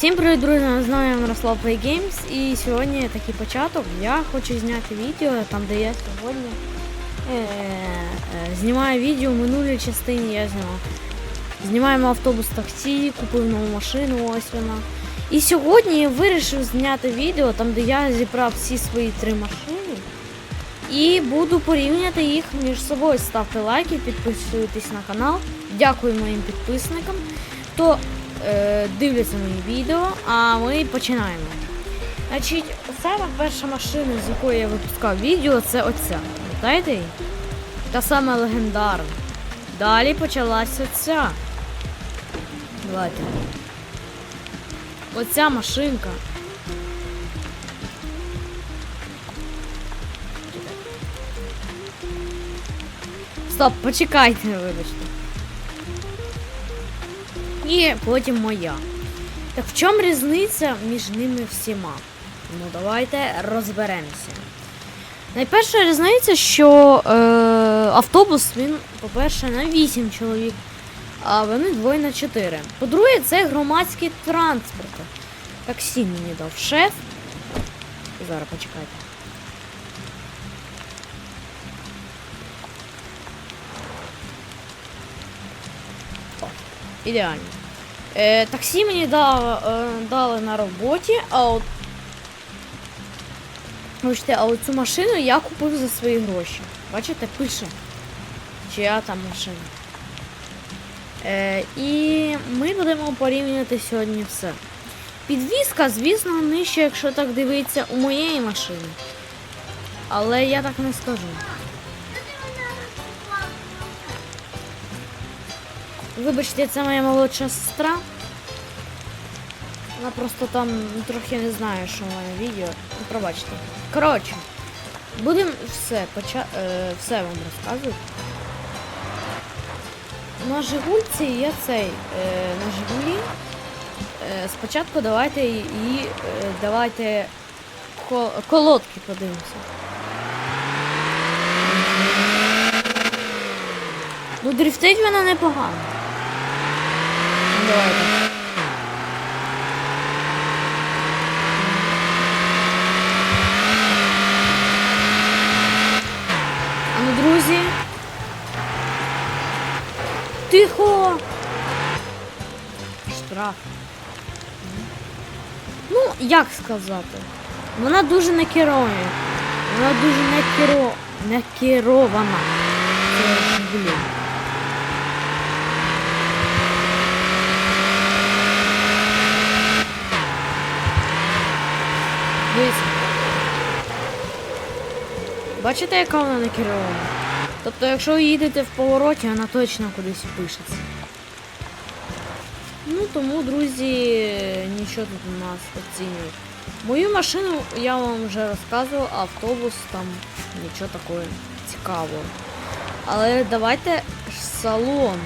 Всім привіт, друзі! З нами Мирослав PlayGames і сьогодні такий початок. Я хочу зняти відео, там де я сьогодні е, е, знімаю відео в минулій частині я знімав. Знімаємо автобус таксі, купив нову машину, ось вона. І сьогодні я вирішив зняти відео, там де я зібрав всі свої три машини. І буду порівняти їх між собою. Ставте лайки, підписуйтесь на канал. Дякую моїм підписникам, хто е, дивляться мої відео, а ми починаємо. Значить, саме перша машина, з якої я випускав відео, це оця. Пам'ятаєте? Та сама легендарна. Далі почалася ця. Давайте. Оця машинка. Стоп, почекайте, вибачте. І потім моя. Так в чому різниця між ними всіма? Ну давайте розберемося. Найперша різниця, що е, автобус він, по-перше, на 8 чоловік, а вони двоє на 4. По-друге, це громадський транспорт. Таксі мені дав шеф. Зараз почекайте. Ідеально. Е, таксі мені дав, е, дали на роботі, а от. Бачите, а оцю машину я купив за свої гроші. Бачите, пише. Чия там машина. Е, і ми будемо порівнювати сьогодні все. Підвізка, звісно, нижче, якщо так дивитися, у моєї машини. Але я так не скажу. Вибачте, це моя молодша сестра. Вона просто там трохи не знає, що мене відео. Ну, Пробачте. Коротше, будемо все поча... е, все вам розказувати. На Жигульці є цей. Е, на Жигулі. Е, спочатку давайте і, е, давайте ко- колодки подивимося. Ну, дрифтить вона непогано. Давайте. А ну, друзі. Тихо! Штраф. Ну, як сказати? Вона дуже не керує. Вона дуже не керо... не керована. Це ж, блін. Бачите, яка вона не керована? Тобто, якщо ви їдете в повороті, вона точно кудись пишеться. Ну тому, друзі, нічого тут у нас оцінюють. Мою машину я вам вже розказував, а автобус там нічого такого цікавого. Але давайте салон.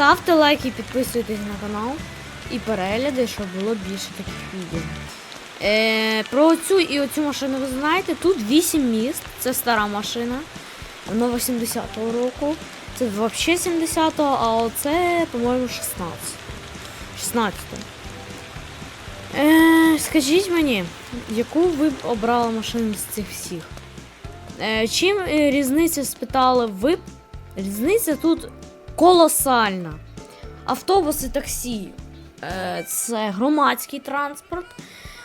Ставте лайки, підписуйтесь на канал і перегляди, щоб було більше таких відео. Е, про цю і оцю машину ви знаєте. Тут 8 міст, це стара машина. Вона 80-го року. Це взагалі 70-го, а оце, по-моєму, 16. 16. Е, скажіть мені, яку ви б обрали машину з цих всіх? Е, чим е, різниця спитали ви? Різниця тут колосальна. Автобуси таксі е, це громадський транспорт.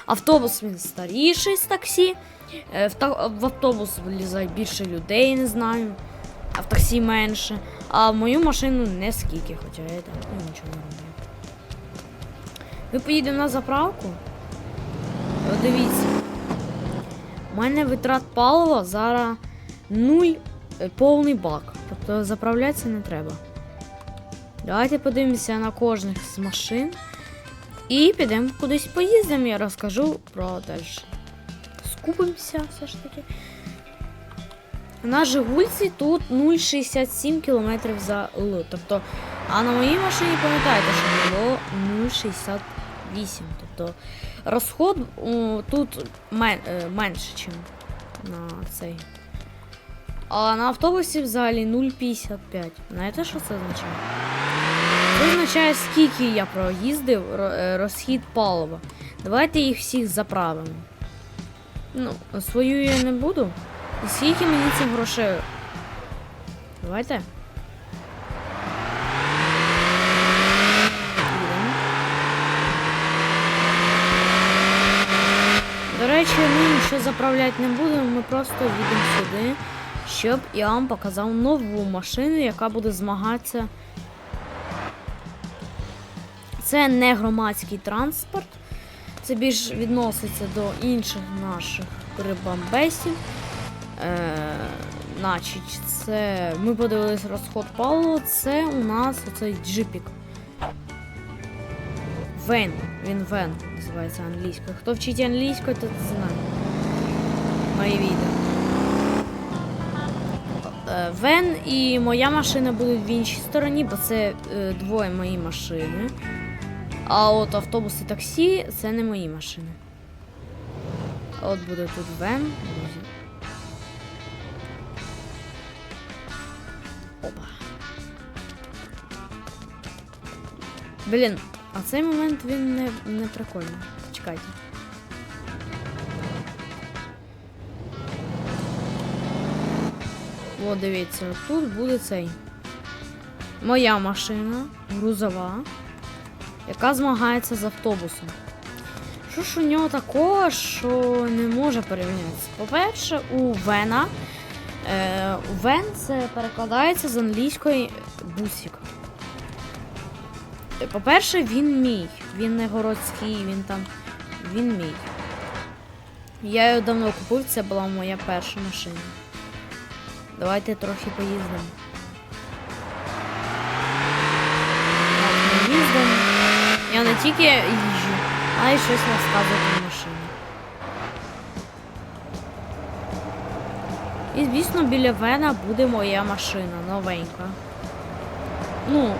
Автобус він старіший з таксі. Е, в, автобус влізає більше людей, не знаю. А в таксі менше. А в мою машину не скільки, хоча я так ну, нічого не роблю. Ми поїдемо на заправку. От Дивіться. У мене витрат палива зараз 0 е, повний бак. Тобто заправлятися не треба. Давайте подивимося на кожних з машин. І підемо кудись поїздимо, я розкажу про теж. Скупимося все ж таки. На Жигульці тут 0,67 км за Л. Тобто, а на моїй машині пам'ятаєте, що було 0,68. Тобто розход о, тут мен, е, менше, ніж на цей. А на автобусі взагалі 0,55. Знаєте, що це означає? Це означає, скільки я проїздив е, розхід палива. Давайте їх всіх заправимо. Ну, свою я не буду. І скільки мені це грошей? Давайте. До речі, ми нічого заправляти не будемо, ми просто їдемо сюди, щоб я вам показав нову машину, яка буде змагатися. Це не громадський транспорт, це більш відноситься до інших наших прибамбесів. Е, значить, це ми подивились розход палива, це у нас оцей джипік. Вен. Він Вен називається англійською. Хто вчить англійську, то знає. Мої відео. Е, Вен і моя машина будуть в іншій стороні, бо це е, двоє мої машини. А от автобус і таксі це не мої машини. От буде тут Вен. друзі. Опа. Блін, а цей момент він не, не прикольний. Чекайте. О, дивіться, тут буде цей. Моя машина, грузова, яка змагається з автобусом. Що ж у нього такого, що не може порівнятися? По-перше, у Вена. Е, Вен це перекладається з англійської бусик. Е, По-перше, він мій. Він не городський, він там. Він мій. Я його давно купив, це була моя перша машина. Давайте трохи поїздимо. Я не тільки їжджу, а й щось розказую про машину. І, звісно, біля Вена буде моя машина новенька. Ну, е,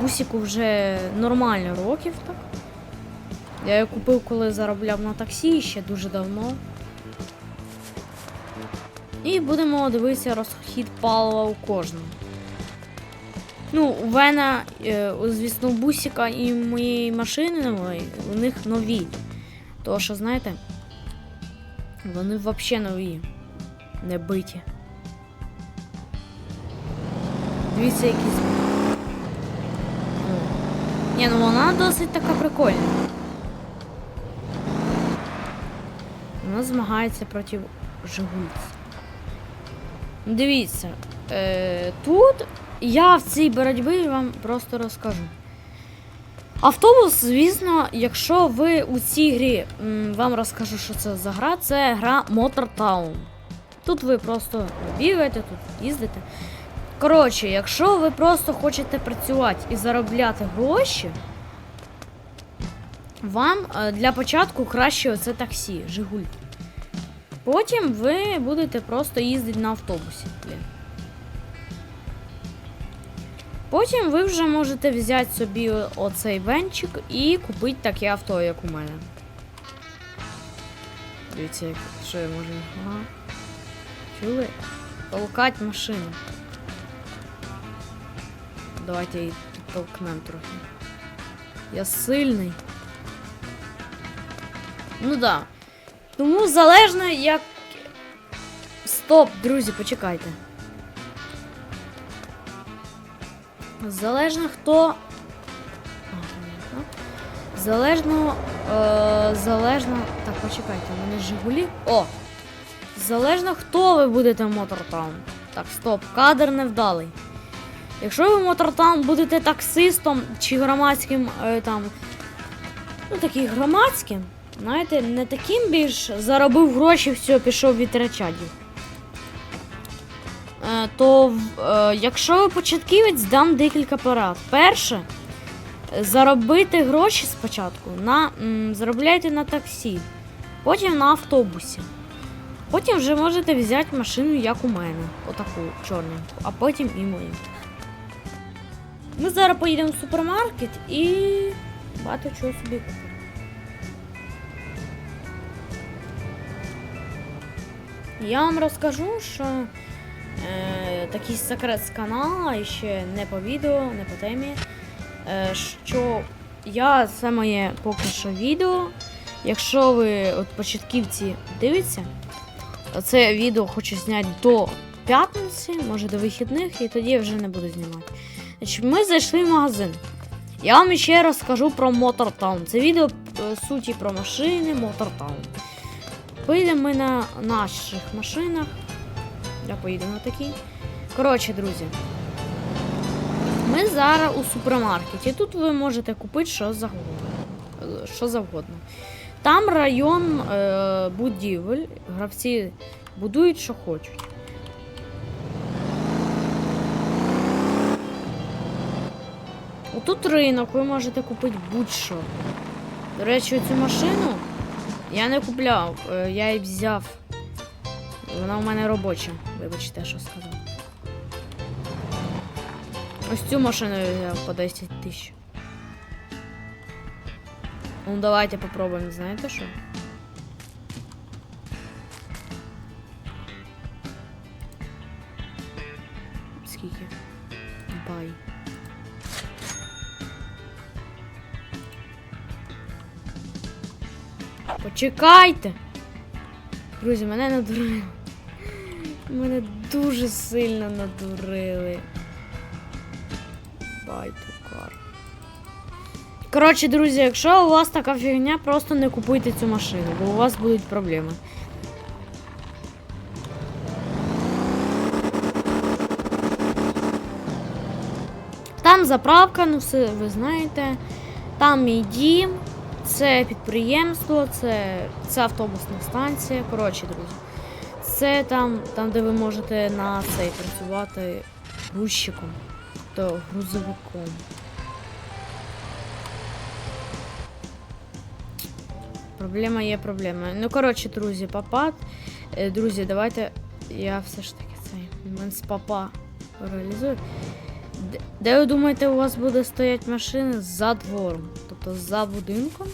бусику вже нормально років так. Я її купив, коли заробляв на таксі ще дуже давно. І будемо дивитися розхід палива у кожному. Ну, у Вена, е, звісно, бусика і моєї машини у них нові. Тому що, знаєте, вони взагалі нові. Не биті. Дивіться, які зміни. Ні, ну вона досить така прикольна. Вона змагається проти Жигульця. Дивіться, е, тут я в цій боротьбі вам просто розкажу. Автобус, звісно, якщо ви у цій грі вам розкажу, що це за гра, це гра Motor Town. Тут ви просто бігаєте, тут їздите. Коротше, якщо ви просто хочете працювати і заробляти гроші, вам е, для початку краще оце таксі, Жигуль. Потім ви будете просто їздити на автобусі. Блін. Потім ви вже можете взяти собі оцей венчик і купити таке авто, як у мене. Дивіться, що я можу. Ага. Чули? Толкать машину. Давайте її підтолкнемо трохи. Я сильний. Ну да. Тому залежно як. Стоп, друзі, почекайте. Залежно хто. Залежно. Е, залежно. Так, почекайте, у мене Жигулі. О! Залежно хто ви будете Мотортаун. Так, стоп, кадр невдалий. Якщо ви Мотортаун будете таксистом чи громадським е, там. Ну, такий громадським, знаєте, не таким більш заробив гроші, все, пішов витрачати їх. Е, то е, якщо ви початківець, дам декілька порад. Перше, заробити гроші спочатку на заробляйте на таксі, потім на автобусі. Потім вже можете взяти машину, як у мене, отаку чорненьку, а потім і мою. Ми зараз поїдемо в супермаркет і багато чого собі купимо. Я вам розкажу, що е, такий секрет з каналу, і ще не по відео, не по темі. Е, що я це моє поки що відео. Якщо ви от початківці дивіться, це відео хочу зняти до п'ятниці, може до вихідних, і тоді я вже не буду знімати. Значить, ми зайшли в магазин. Я вам ще розкажу про Motortown. Це відео е, суті про машини Motortown. Поїдемо ми на наших машинах. Я поїду на такій. Коротше, друзі. Ми зараз у супермаркеті. Тут ви можете купити що завгодно. Що завгодно. Там район е, будівель. Гравці будують, що хочуть. Отут ринок, ви можете купити будь-що. До речі, цю машину я не купляв, е, я її взяв. Вона у мене робоча. Вибачте, що сказав. Ось цю машину я по 10 тисяч. Ну давайте попробуємо, знаєте що? Скільки? Бай. Почекайте! Друзі, мене надурили. Мене дуже сильно надурили. Байтукар. Коротше, друзі, якщо у вас така фігня, просто не купуйте цю машину, бо у вас будуть проблеми. Там заправка, ну все ви знаєте. Там мій дім, це підприємство, це, це автобусна станція. Коротше, друзі. Це там, там, де ви можете на цей працювати грузчиком, то грузовиком. Проблема є проблема. Ну, коротше, друзі, папа. Е, Друзі, давайте. Я все ж таки цей момент з папа реалізую. Де, ви думаєте, у вас буде стояти машина за двором? Тобто за будинком?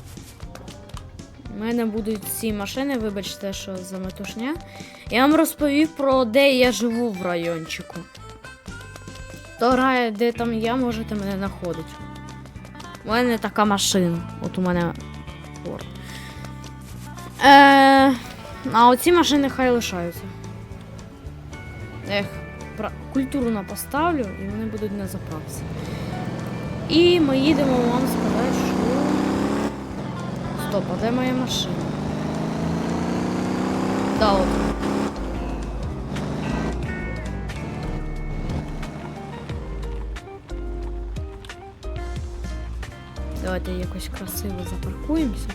У мене будуть ці машини, вибачте, що за метушня. Я вам розповів про де я живу в райончику. Хто грає, де там я, можете мене знаходити. У мене така машина. От у мене Ford. Е, а оці машини хай лишаються. Ех, культурно поставлю і вони будуть на заправці. І ми їдемо вам що. Стоп, а де моя машина? Да, от. Давайте якось красиво запаркуємося.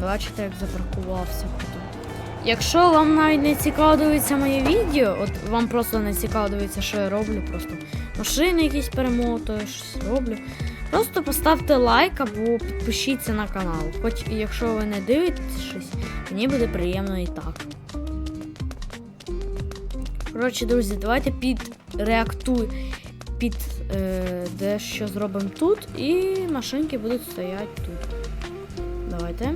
Бачите, як запаркувався круто. Якщо вам навіть не цікаво дивитися моє відео, от вам просто не цікаво дивитися, що я роблю, просто машини якісь перемотую, щось роблю. Просто поставте лайк або підпишіться на канал. Хоч якщо ви не дивитесь щось, мені буде приємно і так. Коротше, друзі, давайте під реактуй під е, дещо зробимо тут, і машинки будуть стояти тут. Давайте.